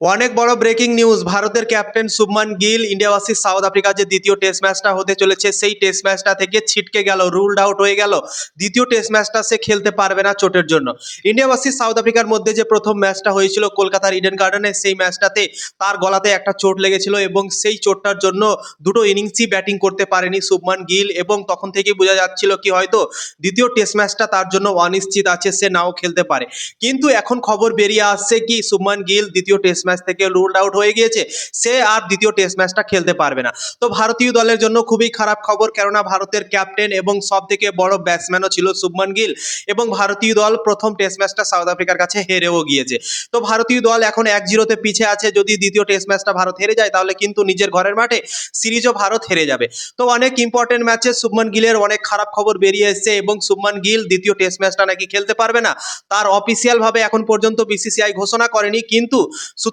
অনেক বড় breaking news ভারতের captain Shubman Gill India versus South আফ্রিকার যে দ্বিতীয় টেস্ট ম্যাচটা হতে চলেছে, সেই টেস্ট ম্যাচটা থেকে ছিটকে গেল রুলড আউট হয়ে গেল। দ্বিতীয় টেস্ট ম্যাচটা সে খেলতে পারবে না চোটের জন্য। ইন্ডিয়া ভার্সেস সাউথ আফ্রিকার মধ্যে যে প্রথম ম্যাচটা হয়েছিল কলকাতার ইডেন গার্ডেনে সেই ম্যাচটাতে তার গলাতে একটা চোট লেগেছিল এবং সেই চোটটার জন্য দুটো ইনিংসই ব্যাটিং করতে পারেনি শুভমান গিল এবং তখন থেকেই বোঝা যাচ্ছিল কি হয়তো দ্বিতীয় টেস্ট ম্যাচটা তার জন্য অনিশ্চিত আছে, সে নাও খেলতে পারে। কিন্তু এখন খবর বেরিয়ে আসছে কি শুভমান গিল দ্বিতীয় টেস্ট ম্যাচ থেকে রুলড আউট হয়ে গিয়েছে, সে আর দ্বিতীয় টেস্ট ম্যাচটা খেলতে পারবে না। তো ভারতীয় দলের জন্য খুবই খারাপ খবর, কেননা ভারতের ক্যাপ্টেন এবং সব থেকে বড় ব্যাটসম্যানও ছিল শুভমান গিল এবং ভারতীয় দল প্রথম টেস্ট ম্যাচটা সাউথ আফ্রিকার কাছে হেরেও গিয়েছে। তো ভারতীয় দল এখন এক জিরোতে পিছে আছে, যদি দ্বিতীয় টেস্ট ম্যাচটা ভারত হেরে যায়, তাহলে কিন্তু নিজের ঘরের মাঠে সিরিজও ভারত হেরে যাবে। তো অনেক ইম্পর্টেন্ট ম্যাচে শুভমান গিলের অনেক খারাপ খবর বেরিয়ে এসেছে এবং শুভমান গিল দ্বিতীয় টেস্ট ম্যাচটা নাকি খেলতে পারবে না। তার অফিসিয়াল ভাবে এখন পর্যন্ত বিসিসিআই ঘোষণা করেনি, কিন্তু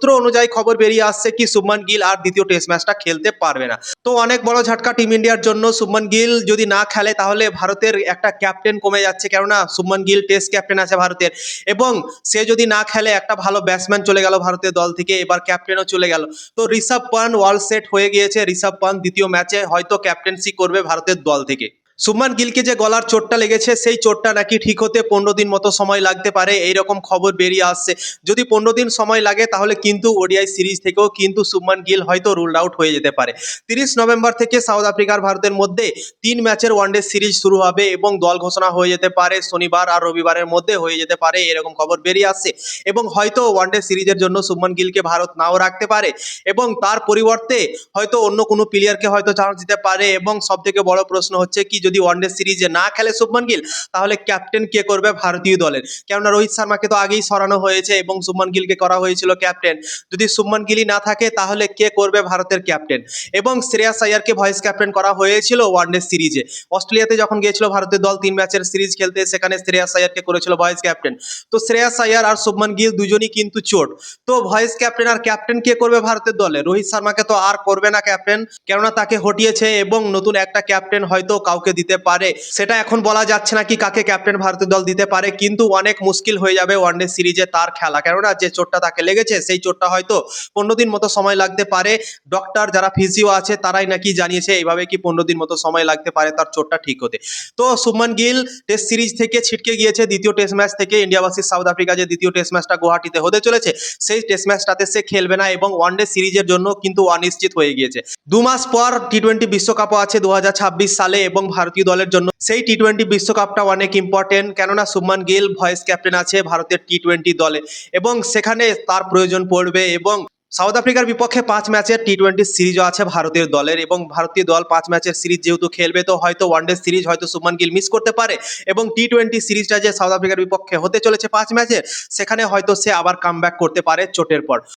সূত্র অনুযায়ী খবর বেরিয়ে আসছে কি শুভমান গিল আর দ্বিতীয় টেস্ট ম্যাচটা খেলতে পারবে না। তো অনেক বড় ঝটকা টিম ইন্ডিয়ার জন্য শুভমান গিল যদি না খেলে তাহলে ভারতের একটা ক্যাপ্টেন কমে যাচ্ছে। কেননা শুভমান গিল টেস্ট ক্যাপ্টেন আছে ভারতের এবং সে যদি না খেলে একটা ভালো ব্যাটসম্যান চলে গেল ভারতের দল থেকে, এবার ক্যাপ্টেনও চলে গেল। তো ঋষভ পান ওয়ার্ল্ড সেট হয়ে গিয়েছে। ঋষভ পান দ্বিতীয় ম্যাচে হয়তো ক্যাপ্টেন্সি করবে ভারতের দল থেকে। শুভমান গিলকে যে গলার চোটটা লেগেছে, সেই চোটটা নাকি ঠিক হতে পনেরো দিন মতো সময় লাগতে পারে, এইরকম খবর বেরিয়ে আসছে। যদি পনেরো দিন সময় লাগে, তাহলে কিন্তু ওডিআই সিরিজ থেকেও কিন্তু শুভমান গিল হয়তো রুলড আউট হয়ে যেতে পারে। তিরিশ নভেম্বর থেকে সাউথ আফ্রিকার ভারতের মধ্যে তিন ম্যাচের ওয়ানডে সিরিজ শুরু হবে এবং দল ঘোষণা হয়ে যেতে পারে, শনিবার আর রবিবারের মধ্যে হয়ে যেতে পারে, এরকম খবর বেরিয়ে আসছে। এবং হয়তো ওয়ানডে সিরিজের জন্য শুভমান গিলকে ভারত নাও রাখতে পারে এবং তার পরিবর্তে হয়তো অন্য কোনো প্লেয়ারকে হয়তো চান্স দিতে পারে এবং সব থেকে বড় প্রশ্ন হচ্ছে কি যদি ওয়ানডে সিরিজে না খেলে শুভমান গিল, তাহলে ক্যাপ্টেন কে করবে ভারতীয় দলের? কেননা রোহিত শর্মাকে তো আগেই সরানো হয়েছে এবং শুভমান গিলকে করা হয়েছিল ক্যাপ্টেন যদি শুভমান গিলই না থাকে, তাহলে কে করবে ভারতের ক্যাপ্টেন এবং শ্রেয়াস আয়ারকে ভয়েস ক্যাপ্টেন করা হয়েছিল ওয়ানডে সিরিজে অস্ট্রেলিয়াতে যখন গিয়েছিল ভারতের দল, তিন ম্যাচের সিরিজ খেলতে, সেখানে শ্রেয়াস আয়ারকে করেছিল ভয়েস ক্যাপ্টেন তো শ্রেয়াস আয়ার আর শুভমান গিল দুজনই কিন্তু চোট। তো ভয়েস ক্যাপ্টেন আর ক্যাপ্টেন কে করবে ভারতের দলে? রোহিত শর্মাকে তো আর করবে না ক্যাপ্টেন কেননা তাকে হটিয়েছে এবং নতুন একটা ক্যাপ্টেন হয়তো কাউকে দিতে পারে। সেটা এখন বলা যাচ্ছে না কি কাকে ক্যাপ্টেন ভারতের দল দিতে পারে, কিন্তু অনেক মুশকিল হয়ে যাবে ওয়ানডে সিরিজে তার খেলা। কেননা যে চোটটা তাকে লেগেছে, সেই চোটটা হয়তো পনেরো দিন মতো সময় লাগতে পারে। ডক্টর যারা ফিজিও আছে, তারাই নাকি জানিয়েছে, এইভাবে কি পনেরো দিন মতো সময় লাগতে পারে, তার চোটটা ঠিক হতে। তো শুভমান গিল টেস্ট সিরিজ থেকে ছিটকে গিয়েছে, দ্বিতীয় টেস্ট ম্যাচ থেকে। ইন্ডিয়া ভার্সেস সাউথ আফ্রিকা যে দ্বিতীয় টেস্ট ম্যাচটা গুয়াহাটিতে হতে চলেছে, সেই টেস্ট ম্যাচটাতে সে খেলবে না এবং ওয়ানডে সিরিজের জন্য কিন্তু অনিশ্চিত হয়ে গিয়েছে। দু মাস পর টি টোয়েন্টি বিশ্বকাপও আছে দু হাজার ছাব্বিশ সালে এবং ভারতীয় দলের জন্য। সেই টি টোয়েন্টি বিশ্বকাপটা অনেক ইম্পর্টেন্ট কেননা শুভমান গিল ভয়েস ক্যাপ্টেন আছে ভারতের টি টোয়েন্টি দলে। এবং সেখানে তার প্রয়োজন পড়বে এবং সাউথ আফ্রিকার বিপক্ষে পাঁচ ম্যাচের টি টোয়েন্টি সিরিজও আছে ভারতীয় দলের। এবং ভারতীয় দল পাঁচ ম্যাচের সিরিজ যেহেতু খেলবে, তো হয়তো ওয়ানডে সিরিজ হয়তো শুভমান গিল মিস করতে পারে। এবং টি টোয়েন্টি সিরিজটা যে সাউথ আফ্রিকার বিপক্ষে হতে চলেছে পাঁচ ম্যাচের সেখানে হয়তো সে আবার কাম করতে পারে চোটের পর।